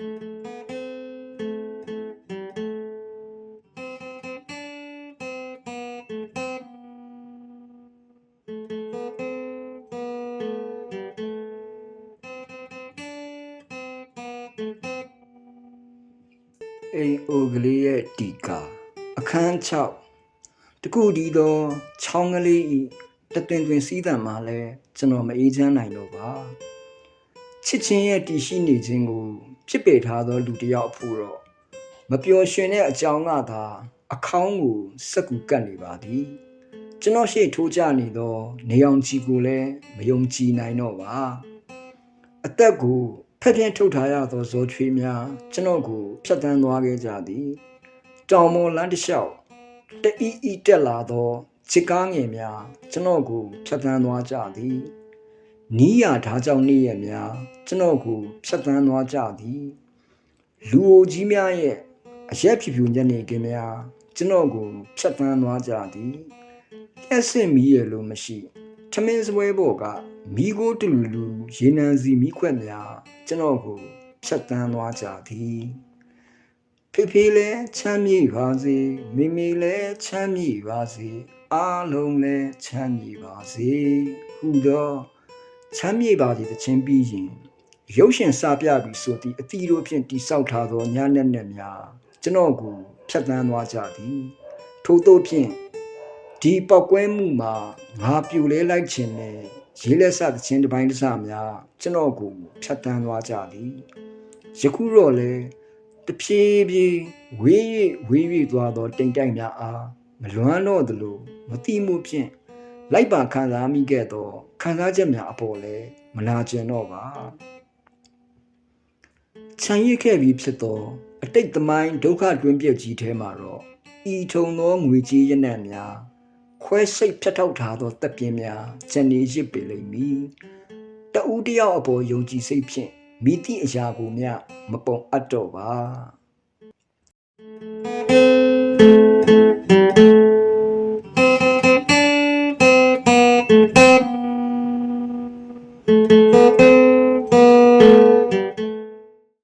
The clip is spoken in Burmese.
အိမ်အိုကလေးရဲ့တီကာအခန်း6တကူဒီတော့ချောင်းကလေးဤတတွင်တွင်စီးတံမှာလဲကျွန်တော်မအေးချမ်းနိုင်တော့ပါချစ်ချင်းရဲ့တည်ရှိနေခြင်းကို ဖြစ်ပေထားသောလူတစ်ယောက်အဖို့တော့မပျော်ရွှင်တဲ့အကြောင်းကသာအခေါင်းကိုစက်ကူကတ်နေပါသည်ကျွန်တော်ရှေ့ထိုးကြနေသော နေအောင်ကြီးကိုလည်းမယုံကြည်နိုင်တော့ပါအသက်ကိုဖက်ဖျက်ထုတ်ထားရသောဇောချွေးများကျွန်တော်ကိုဖျက်ဆီးသွားခဲ့ကြသည်တောင်ပေါ်လမ်းတစ်လျှောက်တအီအီတက်လာသောချစ်ကားငယ်များကျွန်တော်ကိုဖျက်ဆီးသွားကြသည်နီးရဓာကြောင့်နေရများ ကျွန်တော်ကိုဖျက်ဆီးသွားကြသည်လူအိုကြီးများရဲ့အရက်ဖြူဖြူညနေခင်းများကျွန်တော်ကိုဖျက်ဆီးသွားကြသည်လက်ဆင့်မီးရလို့မရှိထမင်းစပွဲပေါ်ကမိโกတူလူလူရေနံစီမိခွက်များကျွန်တော်ကိုဖြတ်တန်းသွားကြသည်ဖေဖေလည်းချမ်းမြေ့ပါစေမိမိလည်းချမ်းမြေ့ပါစေအားလုံးလည်းချမ်းမြေ့ပါစေဟူသောချမ်းမြေ့ပါစေတခြင်းပြီးရင် ရုပ်ရှင်စပြပြီးဆိုသည့်အတီတို့ဖြင့်တိဆောက်ထားသောညာနဲ့နဲ့များကျွန်တော်ကိုဖြတ်တန်းသွားကြသည်ထို့သောဖြင့်ဒီပောက်ကွဲမှုမှာငါပြူလဲလိုက်ခြင်းနဲ့ရေးလက်ဆသချင်းတစ်ပိုင်းတစ်စများကျွန်တော်ကိုဖြတ်တန်းသွားကြသည်ယခုတော့လေတဖြည်းဖြည်းဝေး၍ဝေး၍သွားသောတိမ်တိုက်များအားမလွမ်းတော့သလိုမတိမှုဖြင့်လိုက်ပါခံစားမိခဲ့သောခံစားချက်များအပေါ်လဲမလာကျင်တော့ပါ ခြံရစ်ခဲ့ပြီးဖြစ်သောအတိတ်သမိုင်းဒုက္ခတွင်ပြည့်ကြီးထဲမှာတော့ဤထုံသောငွေကြီးရနံ့များခွဲစိတ်ဖြတ်ထုတ်ထားသောတပ်ပြင်းများဇန်နေရစ်ပေလိမ့်မည်တဦးတယောက်အပေါ်ယုံကြည်စိတ်ဖြင့်မိတိအရာကိုမျှမပုံအပ်တော့ပါ။